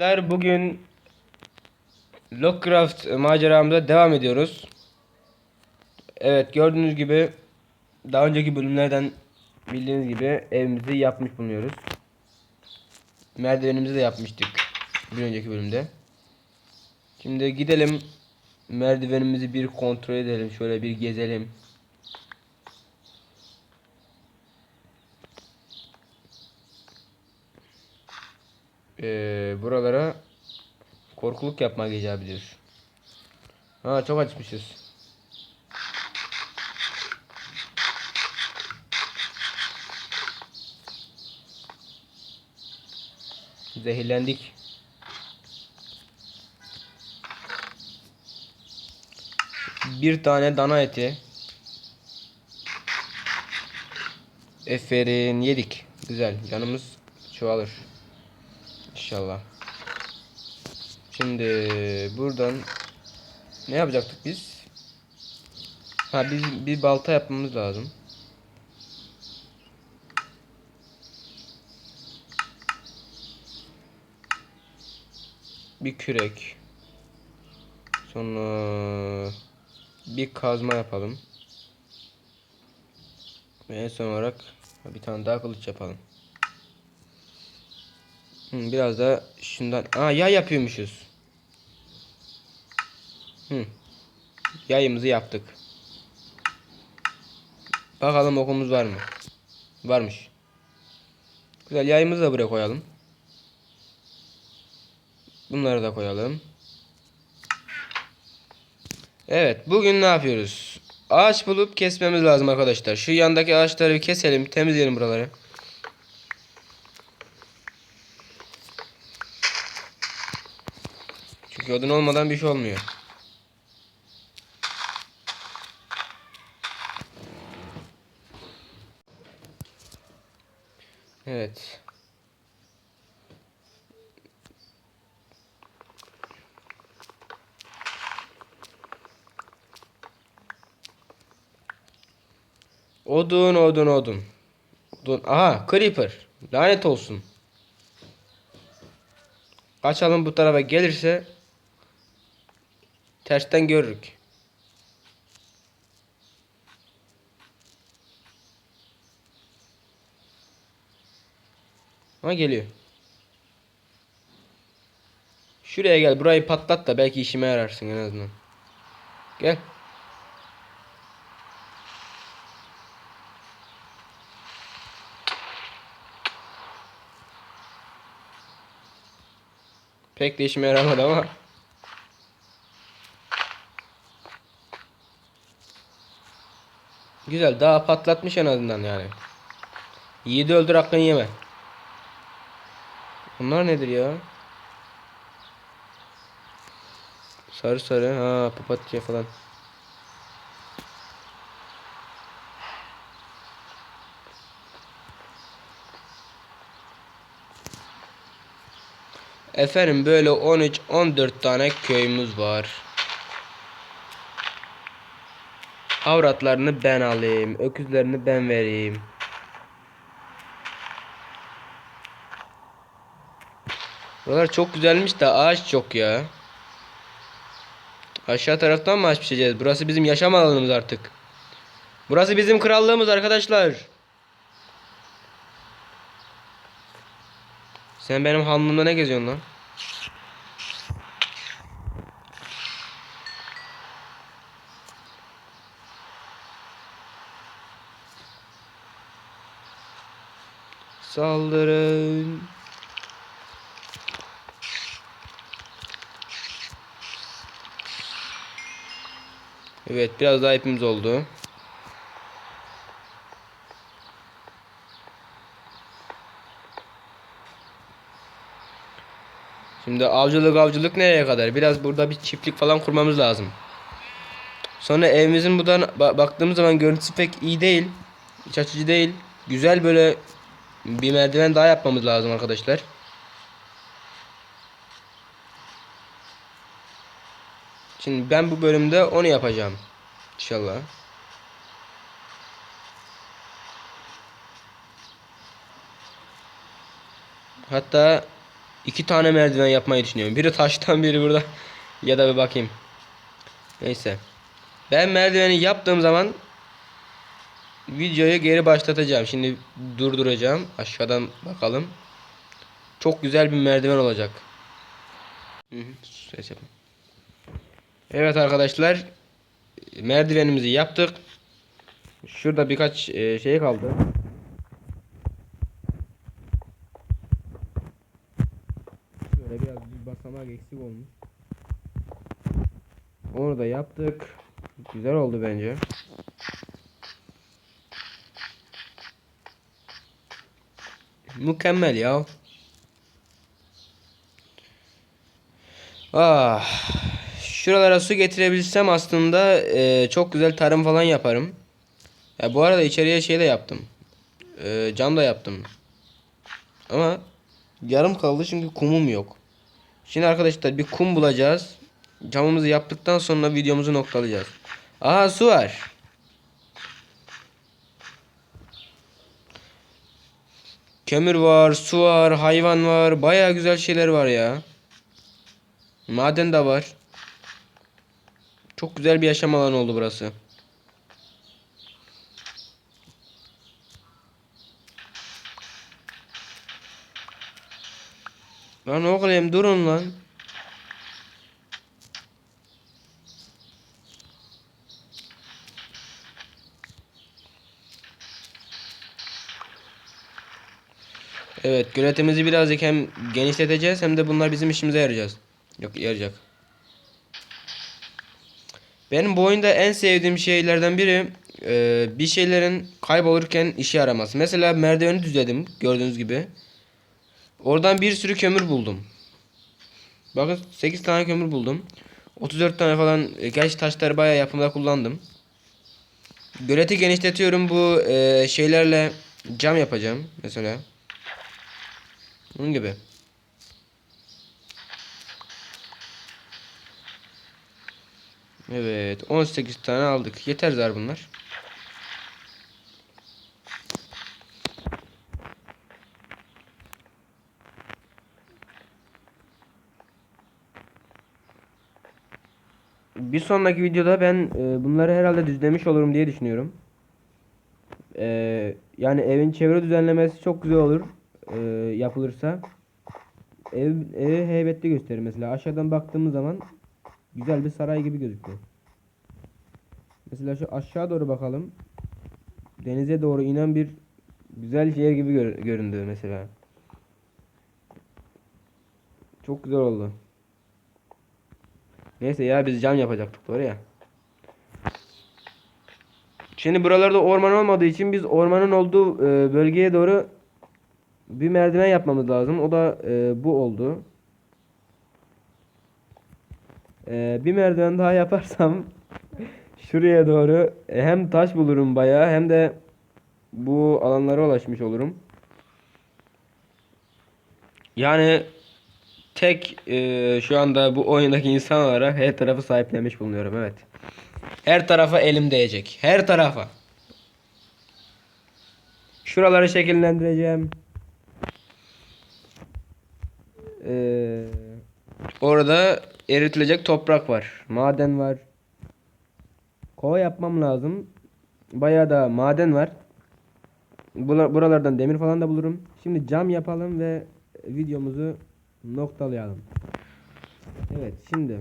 Arkadaşlar bugün Lockcraft maceramıza devam ediyoruz. Evet gördüğünüz gibi daha önceki bölümlerden bildiğiniz gibi evimizi yapmış bulunuyoruz. Merdivenimizi de yapmıştık bir önceki bölümde. Şimdi gidelim merdivenimizi bir kontrol edelim. Şöyle bir gezelim. Ee, buralara korkuluk yapmak icap ediyor. Ha çok açmışız. Zehirlendik. Bir tane dana eti. Eferin yedik. Güzel. Canımız çoğalır. İnşallah. Şimdi buradan ne yapacaktık biz? Ha biz bir balta yapmamız lazım. Bir kürek. Sonra bir kazma yapalım. Ve en son olarak bir tane daha kılıç yapalım. Hı, biraz da şundan. Aa yay yapıyormuşuz. Hı. Yayımızı yaptık. Bakalım okumuz var mı? Varmış. Güzel yayımızı da buraya koyalım. Bunları da koyalım. Evet bugün ne yapıyoruz? Ağaç bulup kesmemiz lazım arkadaşlar. Şu yandaki ağaçları keselim temizleyelim buraları. Çünkü odun olmadan bir şey olmuyor. Evet. Odun odun odun. Odun. Aha creeper. Lanet olsun. Kaçalım bu tarafa gelirse tersten görürük. Ha geliyor. Şuraya gel. Burayı patlat da belki işime yararsın en azından. Gel. Pek de işime yaramadı ama. Güzel daha patlatmış en azından yani. Yiğidi öldür hakkını yeme. Bunlar nedir ya? Sarı sarı ha papatya falan. Efendim böyle 13-14 tane köyümüz var. Avratlarını ben alayım. Öküzlerini ben vereyim. Buralar çok güzelmiş de ağaç çok ya. Aşağı taraftan mı ağaç biçeceğiz? Burası bizim yaşam alanımız artık. Burası bizim krallığımız arkadaşlar. Sen benim hanlığımda ne geziyorsun lan? Saldırın. Evet biraz daha ipimiz oldu. Şimdi avcılık avcılık nereye kadar? Biraz burada bir çiftlik falan kurmamız lazım. Sonra evimizin buradan ba- baktığımız zaman görüntüsü pek iyi değil. İç açıcı değil. Güzel böyle bir merdiven daha yapmamız lazım arkadaşlar. Şimdi ben bu bölümde onu yapacağım. İnşallah. Hatta iki tane merdiven yapmayı düşünüyorum. Biri taştan biri burada. Ya da bir bakayım. Neyse. Ben merdiveni yaptığım zaman videoyu geri başlatacağım. Şimdi durduracağım. Aşağıdan bakalım. Çok güzel bir merdiven olacak. Ses yapma. Evet arkadaşlar. Merdivenimizi yaptık. Şurada birkaç e, şey kaldı. Şöyle biraz bir basamak eksik olmuş. Onu da yaptık. Güzel oldu bence. Mükemmel ya. Ah. Şuralara su getirebilsem aslında e, çok güzel tarım falan yaparım. Ya bu arada içeriye şey de yaptım. E, cam da yaptım. Ama yarım kaldı çünkü kumum yok. Şimdi arkadaşlar bir kum bulacağız. Camımızı yaptıktan sonra videomuzu noktalayacağız. Aha su var. Kömür var, su var, hayvan var. Baya güzel şeyler var ya. Maden de var. Çok güzel bir yaşam alanı oldu burası. Lan oğlum durun lan. Evet, göletimizi birazcık hem genişleteceğiz hem de bunlar bizim işimize yarayacağız. Yok yarayacak. Benim bu oyunda en sevdiğim şeylerden biri e, bir şeylerin kaybolurken işe yaraması. Mesela merdiveni düzledim gördüğünüz gibi. Oradan bir sürü kömür buldum. Bakın 8 tane kömür buldum. 34 tane falan e, gerçi taşları bayağı yapımda kullandım. Göleti genişletiyorum bu e, şeylerle cam yapacağım mesela. Bunun gibi. Evet 18 tane aldık. Yeter zar bunlar. Bir sonraki videoda ben e, bunları herhalde düzlemiş olurum diye düşünüyorum. E, yani evin çevre düzenlemesi çok güzel olur yapılırsa. Ev, evi heybetli gösterir mesela. Aşağıdan baktığımız zaman güzel bir saray gibi gözüküyor. Mesela şu aşağı doğru bakalım. Denize doğru inen bir güzel şehir gibi gör, göründü mesela. Çok güzel oldu. Neyse ya biz cam yapacaktık doğru ya. Şimdi buralarda orman olmadığı için biz ormanın olduğu e, bölgeye doğru bir merdiven yapmamız lazım. O da e, bu oldu. E, bir merdiven daha yaparsam şuraya doğru e, hem taş bulurum bayağı hem de bu alanlara ulaşmış olurum. Yani tek e, şu anda bu oyundaki insan olarak her tarafı sahiplenmiş bulunuyorum evet. Her tarafa elim değecek. Her tarafa. Şuraları şekillendireceğim. Ee, orada eritilecek toprak var. Maden var. Kova yapmam lazım. Bayağı da maden var. Buralardan demir falan da bulurum. Şimdi cam yapalım ve videomuzu noktalayalım. Evet şimdi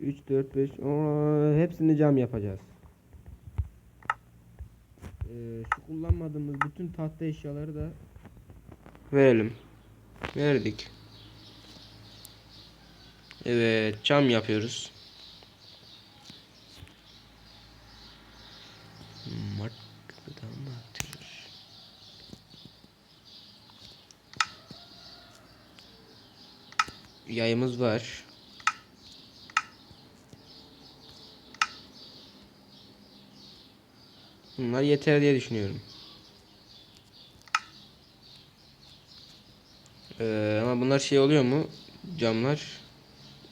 3 4 5 hepsini cam yapacağız. Ee, şu kullanmadığımız bütün tahta eşyaları da verelim. Verdik. Evet cam yapıyoruz. Yayımız var. Bunlar yeter diye düşünüyorum. Ee, ama bunlar şey oluyor mu? Camlar.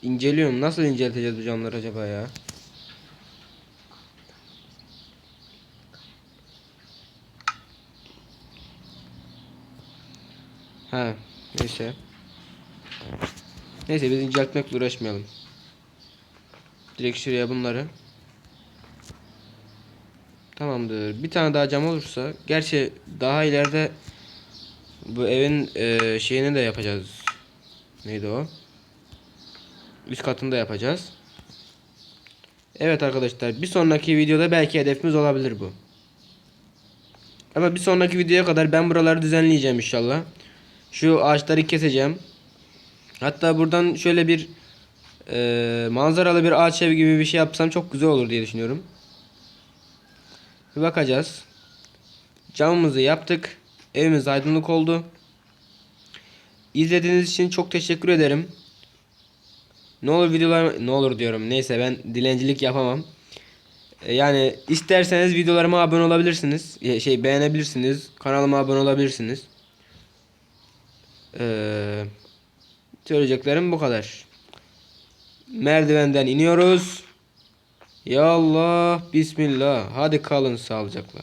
İnceliyorum. Nasıl incelteceğiz bu camları acaba ya? Ha, neyse. Neyse biz inceltmekle uğraşmayalım. Direkt şuraya bunları. Tamamdır. Bir tane daha cam olursa. Gerçi daha ileride bu evin e, şeyini de yapacağız. Neydi o? Üst katını da yapacağız. Evet arkadaşlar bir sonraki videoda belki hedefimiz olabilir bu. Ama bir sonraki videoya kadar ben buraları düzenleyeceğim inşallah. Şu ağaçları keseceğim. Hatta buradan şöyle bir e, manzaralı bir ağaç ev gibi bir şey yapsam çok güzel olur diye düşünüyorum. Bir bakacağız. Camımızı yaptık. Evimiz aydınlık oldu. İzlediğiniz için çok teşekkür ederim. Ne olur videolar ne olur diyorum. Neyse ben dilencilik yapamam. E, Yani isterseniz videolarıma abone olabilirsiniz. E, Şey beğenebilirsiniz. Kanalıma abone olabilirsiniz. Ee, söyleyeceklerim bu kadar. Merdivenden iniyoruz. Ya Allah, Bismillah. Hadi kalın sağlıcakla.